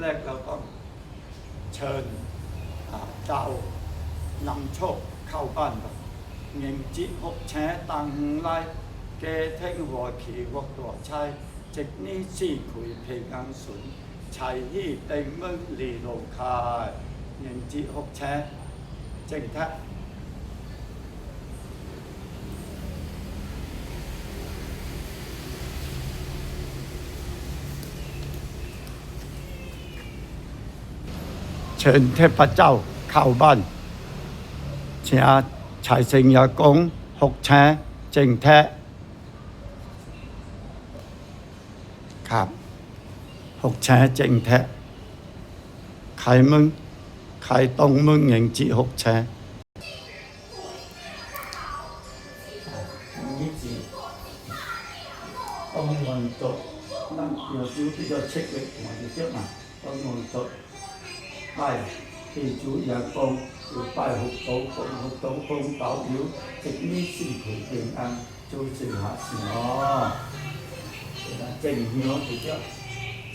แรกเราต้องเชิญเจ้านำโชคเข้าบ้านเงินจิหกแชตังไลเกเท่งหัวขี่วกตัวชายเจ็กนี้สี่ขุยเพลงอังสุนชัยที่เต็งมึงลีโลคายเงินจิหกแชเจ๋งแท้ เชิญเทพเจ้าเข้าบ้านเชียชายสิงยากงหกแชเจงแท้ครับหกแชเจงแท้ใครมึงใครต้องมึงอย่างจีหกแชนี่จีต้องมันจบนั่งเดี๋ยวดูที่จะเช็คเลยมันจะเจ็บมาต้องมันจบ 拜地主人公，要拜福祖公，福祖公保佑，直呢四培平安，做住下事哦。正香就叫，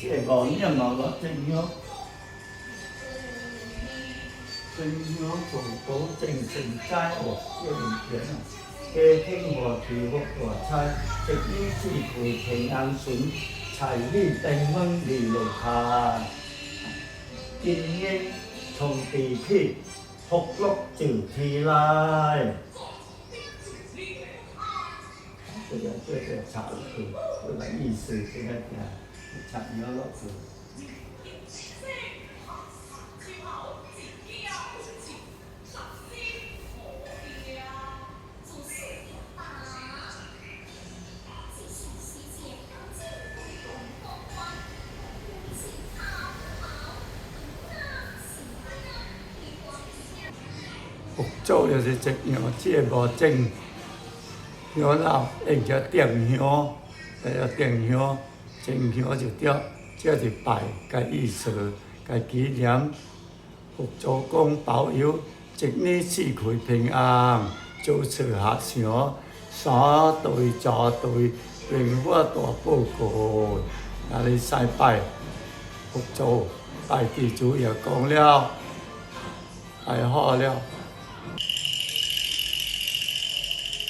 即系讲音嘛个正香，正香从保正成斋哦，一年两啊。嘅天和祈福和差，直呢四培平安顺，齐呢定蚊离路下。 กินเงินชงปีที่หกลบจืดทีไร这个这个茶是这个意思，这个讲茶牛肉是。 佛祖就是一样，即个无正，香后因遐点香，遐点香，正香就着，即是拜个意思，个纪念佛祖公保佑，一年四季平安，诸事合祥，三对坐对，平花大富贵，那里先拜佛祖，拜地主也讲了，拜好了。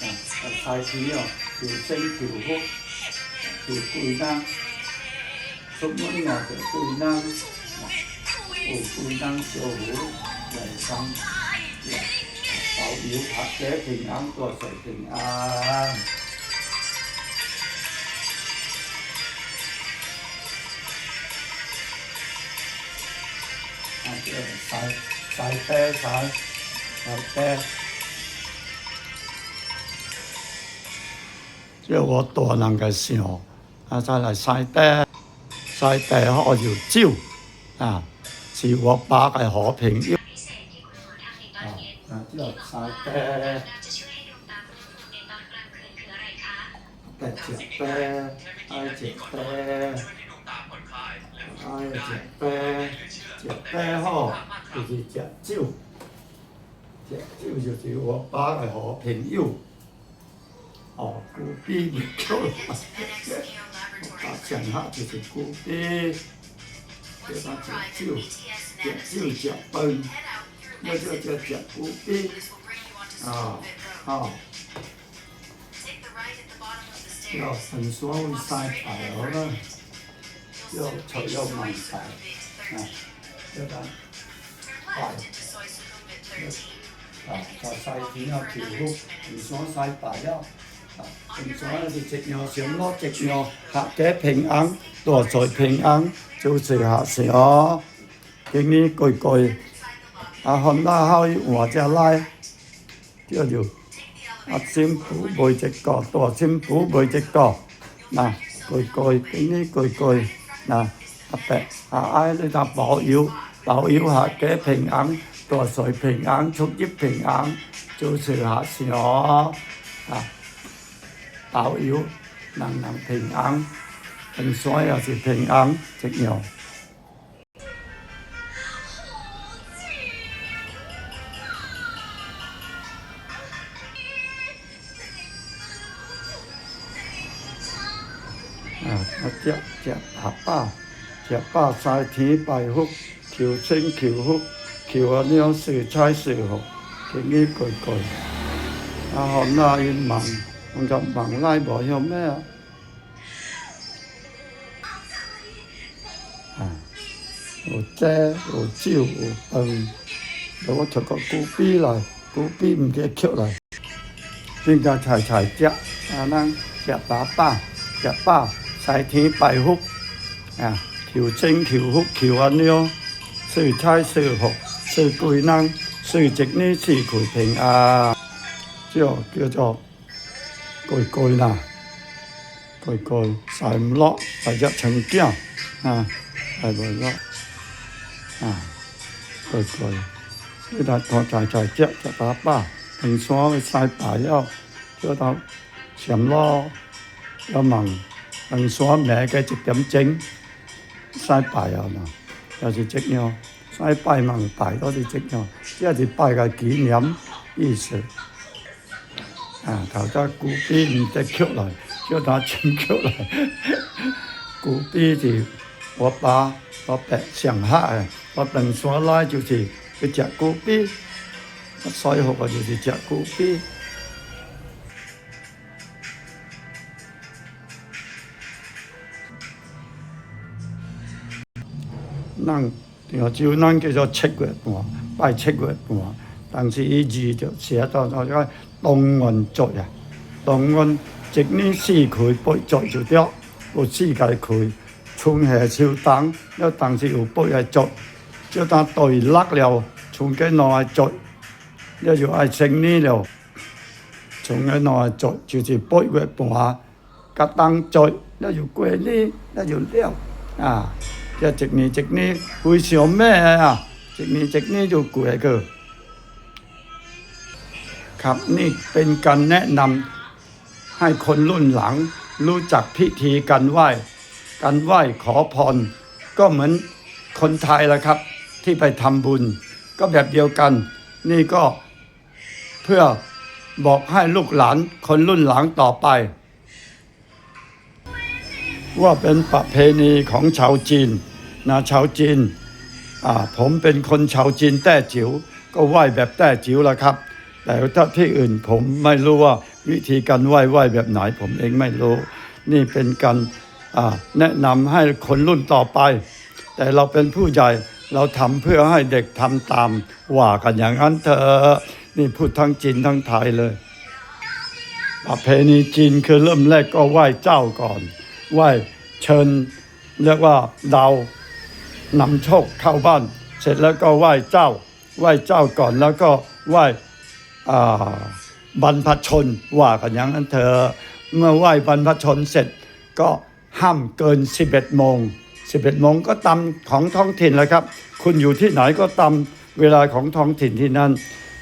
啊，菜皮哦，条星条福，条背灯，出门我就背灯，哦背灯小虎为生，手表拍者平安个谁平安。啊，即系晒晒啤晒晒啤。 即系我大人嘅时候，啊再嚟晒爹，晒爹我要招啊，是我爸嘅和平要啊，啊之后晒爹，嘅只爹，爱只爹，爱只爹，只爹呵，就是只招，只招就是我爸嘅和平要。 哦，古币你就我把讲下就是古币，对吧？酒就酒讲本，那就叫讲古币，啊，好、哦，要很双三彩哦呢，要抽要满彩，啊，对吧？好、哦。啊，在赛前要记录，唔想赛败了。Chúng ta thì thịt nhỏ xíu hạ tế bình an, đổ sỏi bình an, chú sĩ hạ sĩ ó. Kinh ní cùi à hòn đa hơi ủa chà. À xìm phú bồi chạch cỏ, đổ xìm phú bồi chạch cỏ. Nà, cùi cùi, kinh ní cùi cùi, nà, hạ bẹ, à, ai lấy đạp bảo yếu, bảo yếu hạ kế bình an, đổ sỏi bình an, chúc giúp bình an, chú sĩ hạ sĩ เอาอิ๋วนางนางเพ่งอังเป็นซอยอาสิเพ่งอังเจ๊กเหี่ยวเจ็บเจ็บหับป้าเจ็บป้าสายทีไปฮุกขิวเส้นขิวฮุกขิวเนี้สื่อใช้สื่อหกทีนี้กดกดอาหอมหน้าอินมัง 我就问拉无有咩啊？啊，有遮有酒有饭，我出个古币来，古币唔记得吸来，应该齐齐只，阿能只爸爸，只爸。晒天拜福啊！求精求福求安了，岁差岁福岁贵人，岁值呢是佢平安，就叫做 coi coi là. Coi coi xài lọ, phải dắt chẳng kia. À phải bỏ lọ. À coi coi cái đặt thọ trải trải chết chả tá bà thành xóa với sai bà nhau cho tao xem lo cho mằng. Thành xóa mẹ cái chụp chấm chính. Sai bà nhau nè là chỉ chết nhau sai bài mằng bài đó thì chết nhau chứ thì bài cái kỷ niệm, ý sự. 啊，头先古币唔得吸来，叫他请吸来。古币是我爸我伯上下嘅，我等所来就是去食古币，所以学我就是食古币。咱潮州咱叫做七月半，拜七月半，但是伊字就写到那个 动运作啊，动运一年四季八作就掉，有四界季，春夏秋冬，了但是有八个作，就当对落了，从个两个作，了就爱成年了，从个两个作就是八月半，甲当作，了就过年，了就了啊。一一年一年会想咩啊？一年一年就过去 ครับนี่เป็นการแนะนำให้คนรุ่นหลัง รู้จักพิธีการไหว้การไหว้ขอพร ก็เหมือนคนไทยละครับ ที่ไปทำบุญ ก็แบบเดียวกัน นี่ก็เพื่อบอกให้ลูกหลานคนรุ่นหลังต่อไป ว่าเป็นประเพณีของชาวจีนนะชาวจีนผมเป็นคนชาวจีนแต้จิ๋วก็ไหว้แบบแต้จิ๋วละครับ แต่ถ้าที่อื่นผมไม่รู้ว่าวิธีการไหว้ไหว้แบบไหนผมเองไม่รู้ นี่เป็นการแนะนำให้คนรุ่นต่อไป แต่เราเป็นผู้ใหญ่เราทำเพื่อให้เด็กทำตามว่ากันอย่างนั้นเถอะนี่พูดทั้งจีนทั้งไทยเลยประเพณีจีนคือเริ่มแรกก็ไหว้เจ้าก่อน ไหว้เชิญเรียกว่าดาวนำโชคเข้าบ้าน เสร็จแล้วก็ไหว้เจ้า ไหว้เจ้าก่อนแล้วก็ไหว้ บรรพชนว่ากันอย่างนั้นเถอเมื่อไหว้บรรพชนเสร็จก็ห้ามเกิน 11โมง11โมงก็ตามของท้องถิ่นเลยครับ คุณอยู่ที่ไหนก็ตามเวลาของท้องถิ่นที่นั่น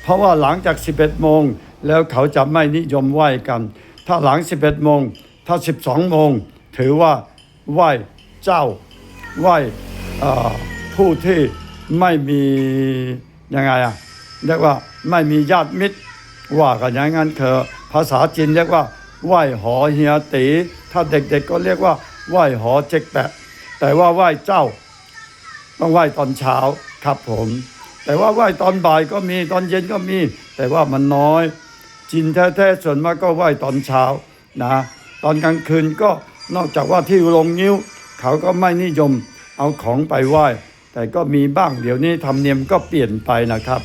เพราะว่าหลังจาก 11โมงแล้วเขาจะไม่นิยมไหว้กัน ถ้าหลัง 11โมงถ้า 12โมงถือว่าไหว้เจ้าไหว้ผู้ที่ไม่มียังไงอะ เรียกว่าไม่มีญาติมิตร ว่ากันอย่างนั้นเถอะภาษาจีนเรียกว่า ไหว้หอเฮียตี ถ้าเด็กๆก็เรียกว่า ไหว้หอเจ๊กแปะ แต่ว่าไหว้เจ้า ต้องไหว้ตอนเช้าครับผม แต่ว่าไหว้ตอนบ่ายก็มีตอนเย็นก็มี แต่ว่ามันน้อยจีนแท้ๆส่วนมากก็ไหว้ตอนเช้านะตอนกลางคืนก็นอกจากว่าที่ลงนิ้ว เขาก็ไม่นิยมเอาของไปไหว้ แต่ก็มีบ้างเดี๋ยวนี้ธรรมเนียมก็เปลี่ยนไปนะครับ